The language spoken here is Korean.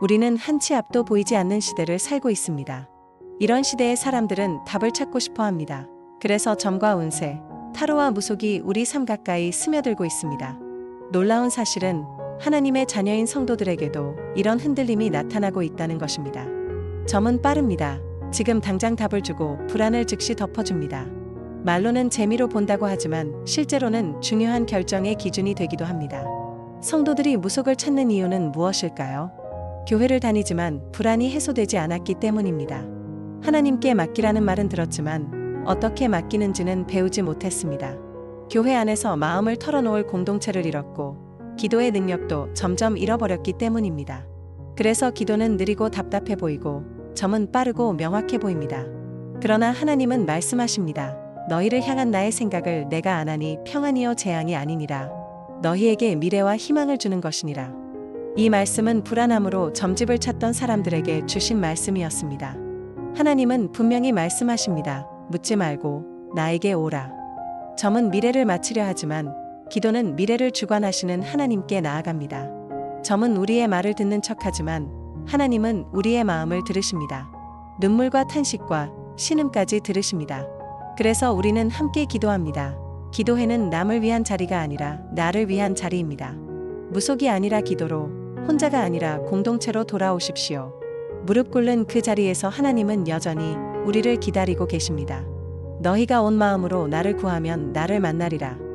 우리는 한 치 앞도 보이지 않는 시대를 살고 있습니다. 이런 시대의 사람들은 답을 찾고 싶어 합니다. 그래서 점과 운세, 타로와 무속이 우리 삶 가까이 스며들고 있습니다. 놀라운 사실은 하나님의 자녀인 성도들에게도 이런 흔들림이 나타나고 있다는 것입니다. 점은 빠릅니다. 지금 당장 답을 주고 불안을 즉시 덮어줍니다. 말로는 재미로 본다고 하지만 실제로는 중요한 결정의 기준이 되기도 합니다. 성도들이 무속을 찾는 이유는 무엇일까요? 교회를 다니지만 불안이 해소되지 않았기 때문입니다. 하나님께 맡기라는 말은 들었지만 어떻게 맡기는지는 배우지 못했습니다. 교회 안에서 마음을 털어놓을 공동체를 잃었고 기도의 능력도 점점 잃어버렸기 때문입니다. 그래서 기도는 느리고 답답해 보이고 점은 빠르고 명확해 보입니다. 그러나 하나님은 말씀하십니다. 너희를 향한 나의 생각을 내가 안 하니 평안이요 재앙이 아니니라. 너희에게 미래와 희망을 주는 것이니라. 이 말씀은 불안함으로 점집을 찾던 사람들에게 주신 말씀이었습니다. 하나님은 분명히 말씀하십니다. 묻지 말고 나에게 오라. 점은 미래를 맞추려 하지만 기도는 미래를 주관하시는 하나님께 나아갑니다. 점은 우리의 말을 듣는 척하지만 하나님은 우리의 마음을 들으십니다. 눈물과 탄식과 신음까지 들으십니다. 그래서 우리는 함께 기도합니다. 기도회는 남을 위한 자리가 아니라 나를 위한 자리입니다. 무속이 아니라 기도로, 혼자가 아니라 공동체로 돌아오십시오. 무릎 꿇는 그 자리에서 하나님은 여전히 우리를 기다리고 계십니다. 너희가 온 마음으로 나를 구하면 나를 만나리라.